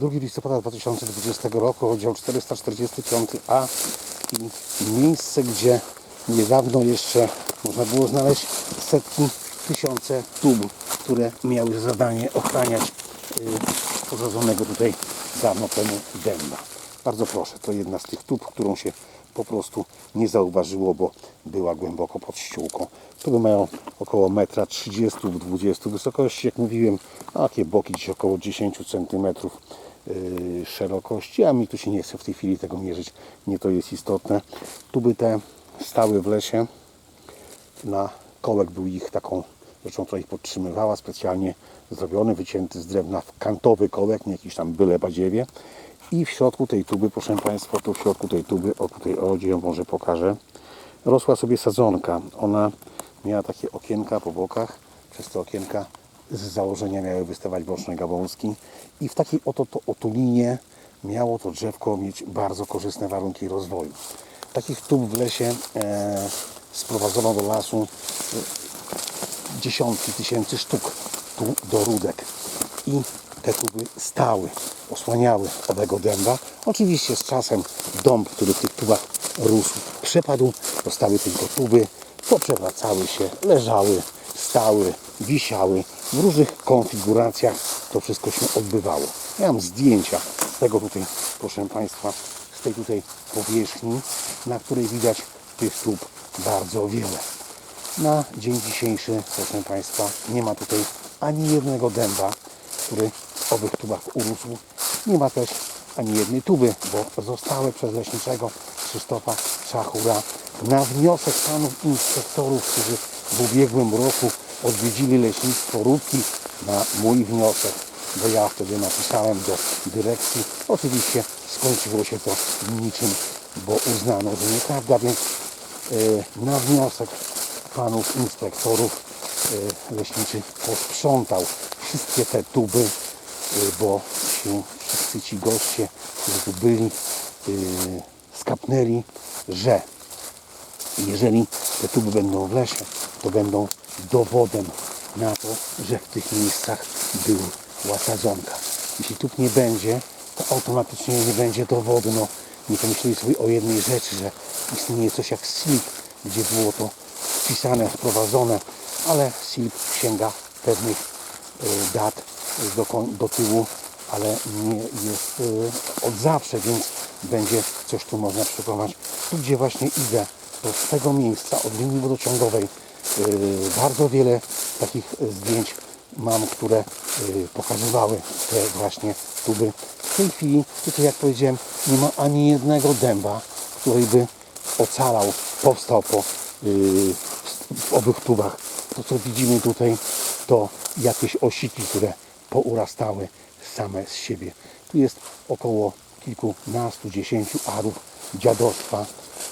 2 listopada 2020 roku, oddział 445A i miejsce, gdzie niedawno jeszcze można było znaleźć setki, tysiące tub, które miały za zadanie ochraniać y, posadzonego tutaj dawno temu dęba. Bardzo proszę, to jedna z tych tub, którą się po prostu nie zauważyło, bo była głęboko pod ściółką. Tuby mają około 1,30 m, 20 wysokości, jak mówiłem, a takie boki gdzieś około 10 cm yy, szerokości, a mi tu się nie chce w tej chwili tego mierzyć, nie to jest istotne. Tuby te stały w lesie, na kołek był ich taką rzeczą, która ich podtrzymywała, specjalnie zrobiony, wycięty z drewna kantowy kołek, nie jakiś tam byle badziewie. I w środku tej tuby, proszę Państwa, tu w środku tej tuby, o tutaj o, gdzie ją może pokażę, rosła sobie sadzonka. Ona miała takie okienka po bokach, przez te okienka z założenia miały wystawać boczne gałązki i w takiej oto to otulinie miało to drzewko mieć bardzo korzystne warunki rozwoju. Takich tub w lesie e, sprowadzono do lasu dziesiątki tysięcy sztuk tu do rudek i te tuby stały, osłaniały owego dęba. Oczywiście z czasem dąb, który w tych tubach rósł, przepadł, zostały tylko tuby, poprzewracały się, leżały, stały, wisiały w różnych konfiguracjach. To wszystko się odbywało. Ja mam zdjęcia tego tutaj, proszę Państwa, z tej tutaj powierzchni, na której widać tych tub bardzo wiele. Na dzień dzisiejszy, proszę Państwa, nie ma tutaj ani jednego dęba, który w owych tubach urósł. Nie ma też ani jednej tuby, bo zostały przez leśniczego Krzysztofa Czachura na wniosek panów inspektorów, którzy w ubiegłym roku odwiedzili leśnictwo Rudki na mój wniosek, bo ja wtedy napisałem do dyrekcji. Oczywiście skończyło się to niczym, bo uznano, że nieprawda, więc e, na wniosek panów inspektorów e, leśniczy posprzątał wszystkie te tuby, e, bo się wszyscy ci goście, którzy tu byli, skapnęli, że jeżeli te tuby będą w lesie, to będą dowodem na to, że w tych miejscach była sadzonka. Jeśli tub nie będzie, to automatycznie nie będzie dowodu. No, nie pomyśleli sobie o jednej rzeczy, że istnieje coś jak SILP, gdzie było to wpisane, wprowadzone, ale SILP sięga pewnych y, dat do, do tyłu, ale nie jest y, od zawsze, więc będzie coś tu można przekonać. Tu gdzie właśnie idę, to z tego miejsca, od linii wodociągowej, bardzo wiele takich y, zdjęć mam, które y, pokazywały te właśnie tuby. W tej chwili, tutaj jak powiedziałem, nie ma ani jednego dęba, który by ocalał, powstał po y, owych tubach. To co widzimy tutaj to jakieś osiki, które pourastały same z siebie. Tu jest około kilkunastu, dziesięciu arów dziadostwa,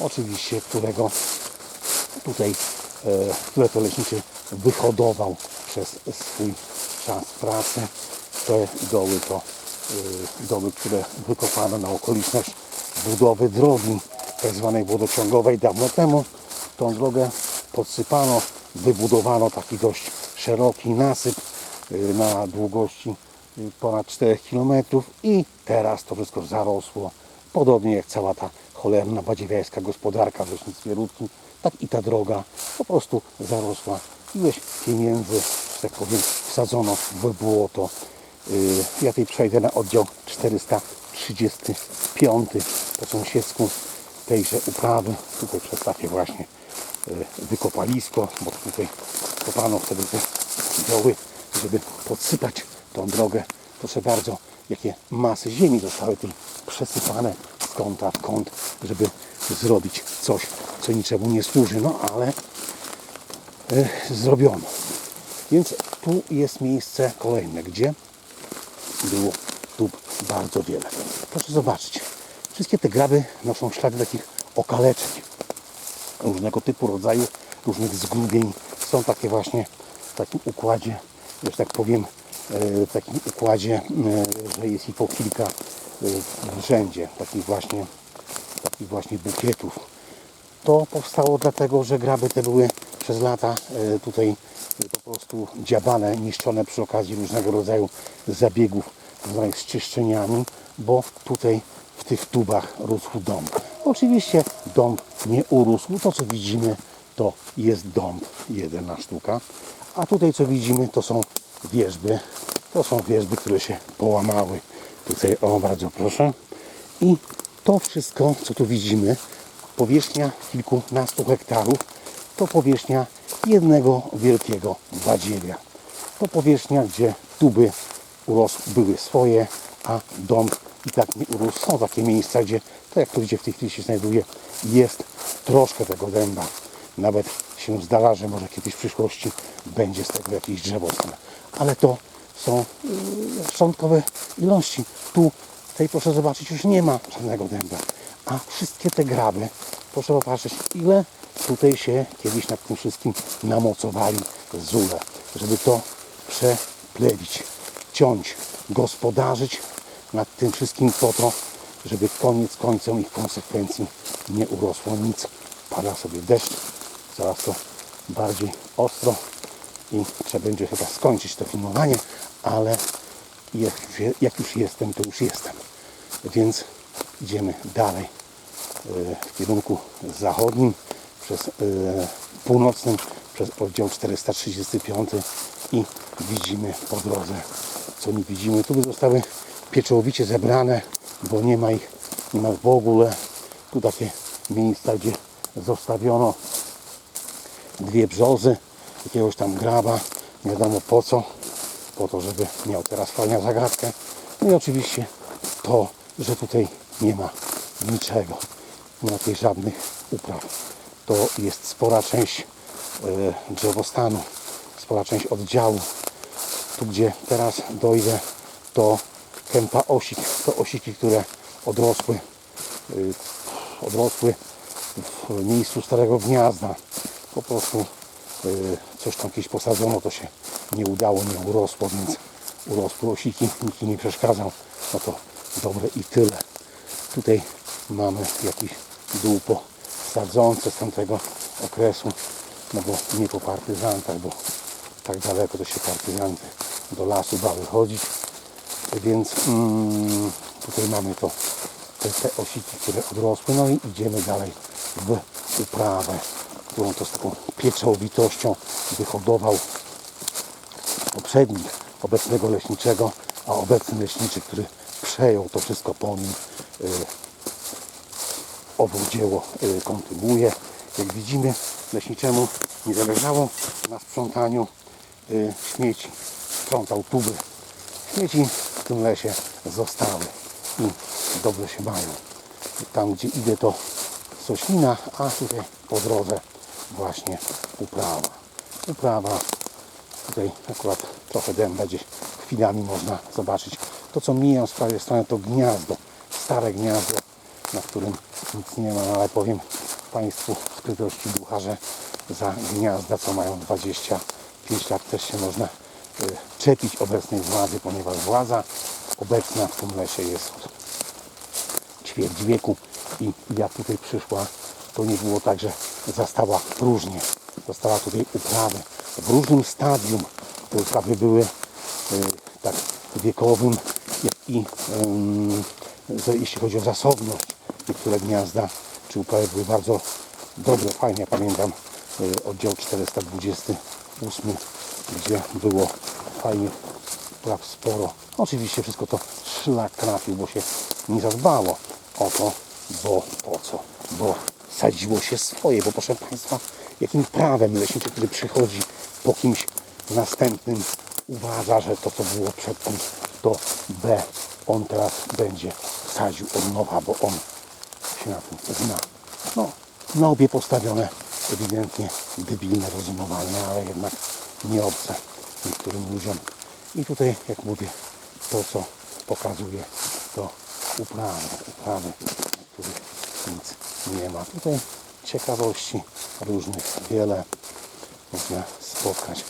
oczywiście którego tutaj, które to leśniczy wyhodował przez swój czas pracy. Te doły to e, doły, które wykopano na okoliczność budowy drogi tak zwanej wodociągowej dawno temu. Tą drogę podsypano, wybudowano taki dość szeroki nasyp e, na długości e, ponad 4 km i teraz to wszystko zarosło. Podobnie jak cała ta cholerna badziewiajska gospodarka w leśnictwie Rudki, tak i ta droga po prostu zarosła. Ileś pieniędzy, że tak powiem, wsadzono w błoto. Yy, Ja tutaj przejdę na oddział 435 po sąsiedzku tejże uprawy. Tutaj przedstawię właśnie yy, wykopalisko, bo tutaj kopano wtedy te doły, żeby podsypać tą drogę. Proszę bardzo, jakie masy ziemi zostały tutaj przesypane z kąta w kąt, żeby zrobić coś, co niczemu nie służy. No ale e, zrobiono. Więc tu jest miejsce kolejne, gdzie było tub bardzo wiele. Proszę zobaczyć. Wszystkie te graby noszą ślady takich okaleczeń różnego typu rodzaju, różnych zgubień. Są takie właśnie w takim układzie, że tak powiem, e, w takim układzie, e, że jest ich po kilka w rzędzie, takich właśnie, takich właśnie bukietów. To powstało dlatego, że graby te były przez lata e, tutaj po prostu dziabane, niszczone przy okazji różnego rodzaju zabiegów tutaj z czyszczeniami, bo tutaj w tych tubach rósł dąb. Oczywiście dąb nie urósł. To co widzimy to jest dąb, jedna sztuka. A tutaj co widzimy to są wierzby. To są wierzby, które się połamały. Tutaj o bardzo proszę. I to wszystko co tu widzimy, powierzchnia kilkunastu hektarów, to powierzchnia jednego wielkiego badziewia. To powierzchnia, gdzie tuby były swoje, a dom i tak nie urósł. Są takie miejsca, gdzie, tak jak to gdzie w tej chwili się znajduje, jest troszkę tego dęba. Nawet się zdarza, że może kiedyś w przyszłości będzie z tego jakiś drzewostan. Ale to są yy, szczątkowe ilości. Tu, tutaj proszę zobaczyć, już nie ma żadnego dęba. A wszystkie te graby, proszę popatrzeć, ile tutaj się kiedyś nad tym wszystkim namocowali zule, żeby to przeplewić, ciąć, gospodarzyć nad tym wszystkim po to, żeby koniec końcem i w konsekwencji nie urosło nic. Pada sobie deszcz, zaraz to bardziej ostro i trzeba będzie chyba skończyć to filmowanie, ale jak, już jestem, to już jestem. Więc idziemy dalej e, w kierunku zachodnim, przez e, północnym, przez oddział 435 i widzimy po drodze, co nie widzimy. Tu zostały pieczołowicie zebrane, bo nie ma ich, nie ma w ogóle. Tu takie miejsca, gdzie zostawiono dwie brzozy, jakiegoś tam graba, nie wiadomo po co, po to, żeby miał teraz fajną zagadkę. No i oczywiście to, że tutaj nie ma niczego, nie ma tutaj żadnych upraw. To jest spora część e, drzewostanu, spora część oddziału. Tu gdzie teraz dojdę, to kępa osik, to osiki, które odrosły, y, odrosły w miejscu starego gniazda. Po prostu y, coś tam kiedyś posadzono, to się nie udało, nie urosło, więc urosły osiki, nikt nie przeszkadzał. No to dobre i tyle. Tutaj mamy jakiś dół po sadzące z tamtego okresu, no bo nie po partyzantach, bo tak daleko to się partyzanty do lasu bały chodzić. Więc mm, tutaj mamy to, te, te osiki, które odrosły, no i idziemy dalej w uprawę, którą to z taką pieczołowitością wyhodował poprzednik obecnego leśniczego, a obecny leśniczy, który przejął to wszystko po nim, y, owo dzieło y, kontynuuje. Jak widzimy, leśniczemu nie zależało na sprzątaniu y, śmieci. Sprzątał tuby. Śmieci w tym lesie zostały i dobrze się mają. Tam gdzie idę to sośnina, a tutaj po drodze właśnie uprawa. Uprawa. Tutaj akurat trochę dęba gdzieś chwilami można zobaczyć. To co mijam z prawej strony to gniazdo. Stare gniazdo, na którym nic nie ma, ale powiem Państwu skrytości ducha, że za gniazda, co mają 25 lat też się można y, czepić obecnej władzy, ponieważ władza obecna w tym lesie jest od ćwierć wieku i jak tutaj przyszła, to nie było tak, że zastała próżnię. Została tutaj uprawy w różnym stadium. Te uprawy były y, tak wiekowym, jak i że jeśli chodzi o zasobność. Niektóre gniazda czy uprawy były bardzo dobre, fajnie. Ja pamiętam y, oddział 428, gdzie było fajnie upraw sporo. Oczywiście wszystko to szlak trafił, bo się nie zadbało o to, bo po co? Bo sadziło się swoje, bo proszę Państwa, jakim prawem leśniczy, który przychodzi po kimś następnym, uważa, że to co było przedtem to B. On teraz będzie sadził od nowa, bo on się na tym zna. No, na obie postawione ewidentnie debilne rozumowanie, ale jednak nie obce niektórym ludziom. I tutaj, jak mówię, to co pokazuje, to uprawy, uprawy, których nic nie ma. Tutaj ciekawości różnych wiele można spotkać.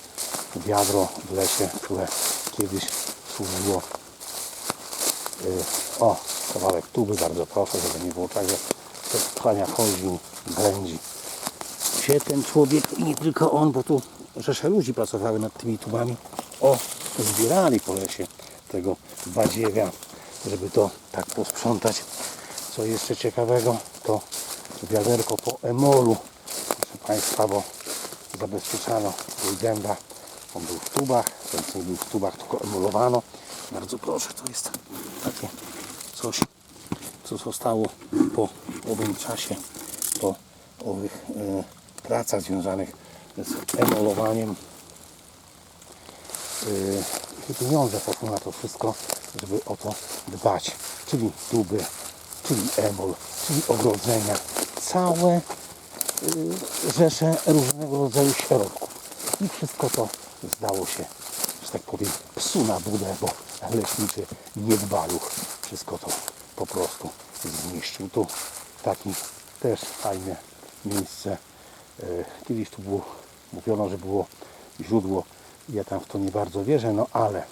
Wiadro w lesie, które kiedyś służyło y, o, kawałek tuby, bardzo proszę, żeby nie było tak, że przez trwania chodzi, ględzi. Gdzie ten człowiek i nie tylko on, bo tu rzesze ludzi pracowały nad tymi tubami. O, zbierali po lesie tego badziewia, żeby to tak posprzątać. Co jeszcze ciekawego, to wiaderko po emolu, proszę Państwa, bo zabezpieczano dęba. On był w tubach, ten nie był w tubach, tylko emulowano. Bardzo proszę, to jest takie coś, co zostało po owym czasie, po owych e, pracach związanych z emolowaniem. E, I pieniądze poszły na to wszystko, żeby o to dbać. Czyli tuby, czyli emol, czyli ogrodzenia. Całe rzesze różnego rodzaju środków. I wszystko to zdało się, że tak powiem, psu na budę, bo leśniczy niedbaluch wszystko to po prostu zniszczył. Tu taki też fajne miejsce. Y, Kiedyś tu było, mówiono, że było źródło. Ja tam w to nie bardzo wierzę, no ale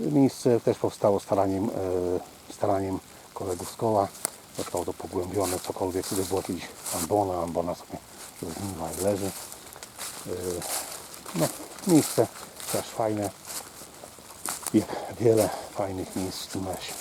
miejsce też powstało staraniem, e, staraniem kolegów z koła. Zostało to pogłębione, cokolwiek. Tutaj była kiedyś ambona, ambona sobie zgniła i leży. E, No, miejsce też fajne. Jak wiele fajnych miejsc w tym lesie.